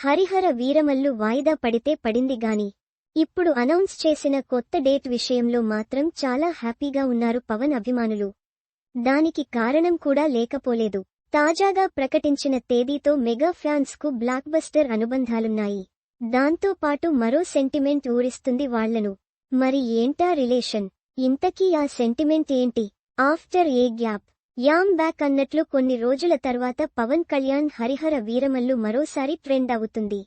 హరిహర వీరమల్లు వాయిదా పడితే పడింది గాని. ఇప్పుడు అనౌన్స్ చేసిన కొత్త డేట్ విషయంలో మాత్రం చాలా హ్యాపీగా ఉన్నారు పవన్ అభిమానులు. దానికి కారణం కూడా లేకపోలేదు. తాజాగా ప్రకటించిన తేదీతో మెగా ఫ్యాన్స్కు బ్లాక్ బస్టర్ అనుబంధాలున్నాయి. దాంతో పాటు మరో సెంటిమెంట్ ఊరిస్తుంది వాళ్ళను. మరి ఏంటా రిలేషన్? ఇంతకీ ఆ సెంటిమెంట్ ఏంటి? After a gap? Am back అన్నట్లు కొన్ని రోజుల తర్వాత పవన్ కళ్యాణ్ హరిహర వీరమల్లు మరోసారి ట్రెండ్ అవుతుంది.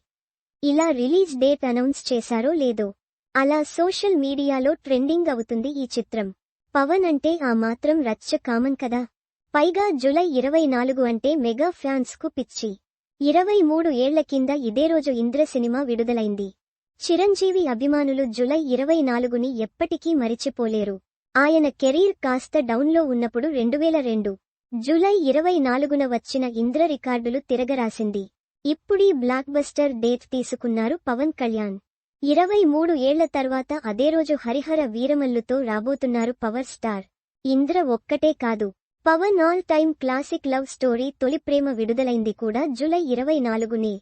ఇలా రిలీజ్ డేట్ అనౌన్స్ చేశారో లేదో? అలా సోషల్ మీడియాలో ట్రెండింగ్ అవుతుంది ఈ చిత్రం. పవన్ అంటే ఆ మాత్రం రచ్చ కామన్ కదా? పైగా జులై ఇరవై నాలుగు అంటే మెగా ఫ్యాన్స్కు పిచ్చి. ఇరవై మూడు ఏళ్ళ కింద ఇదే రోజు ఇంద్ర సినిమా విడుదలైంది. చిరంజీవి అభిమానులు జులై ఇరవై నాలుగుని ఎప్పటికీ మరిచిపోలేరు. ఆయన కెరీర్ కాస్త డౌన్లో ఉన్నప్పుడు రెండువేల రెండు జూలై ఇరవై నాలుగున వచ్చిన ఇంద్ర రికార్డులు తిరగరాసింది. ఇప్పుడీ బ్లాక్ బస్టర్ డేట్ తీసుకున్నారు పవన్ కళ్యాణ్. ఇరవై మూడు ఏళ్ళ తర్వాత అదే రోజు హరిహర వీరమల్లుతో రాబోతున్నారు పవర్ స్టార్. ఇంద్ర ఒక్కటే కాదు Pawan all time classic love story Tholi Prema విడుదలైంది కూడా జులై ఇరవై నాలుగునే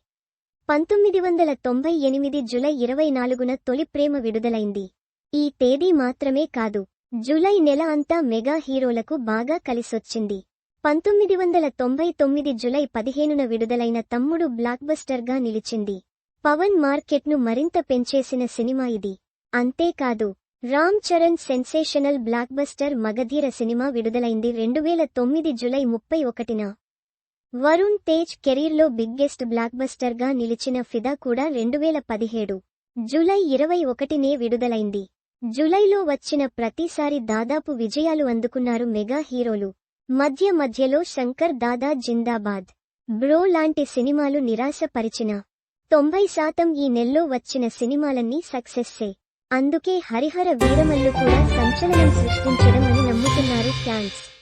పంతొమ్మిది వందల తొంభై ఎనిమిది జులై ఇరవై నాలుగున తొలి ప్రేమ విడుదలైంది. ఈ తేదీ మాత్రమే కాదు జులై నెల అంతా మెగా హీరోలకు బాగా కలిసొచ్చింది. పంతొమ్మిది వందల తొంభై తొమ్మిది జులై పదిహేనున విడుదలైన తమ్ముడు బ్లాక్బస్టర్గా నిలిచింది. పవన్ మార్కెట్ను మరింత పెంచేసిన సినిమా ఇది. అంతేకాదు Ram Charan sensational blockbuster Magadheera cinema విడుదలైంది రెండువేల తొమ్మిది జులై ముప్పై ఒకటిన. వరుణ్ తేజ్ కెరీర్లో బిగ్గెస్ట్ బ్లాక్బస్టర్గా నిలిచిన ఫిదా కూడా రెండువేల పదిహేడు. జులై ఇరవై ఒకటినే విడుదలైంది. జులైలో వచ్చిన ప్రతిసారి దాదాపు విజయాలు అందుకున్నారు మెగా హీరోలు. మధ్య మధ్యలో శంకర్ దాదా జిందాబాద్. బ్రో లాంటి సినిమాలు నిరాశపరిచిన. తొంభై శాతం ఈ నెల్లో వచ్చిన సినిమాలన్నీ సక్సెస్సే. అందుకే హరిహర వీరమల్లు కూడా సంచలనం సృష్టించడం అని నమ్ముతున్నారు ఫ్యాన్స్.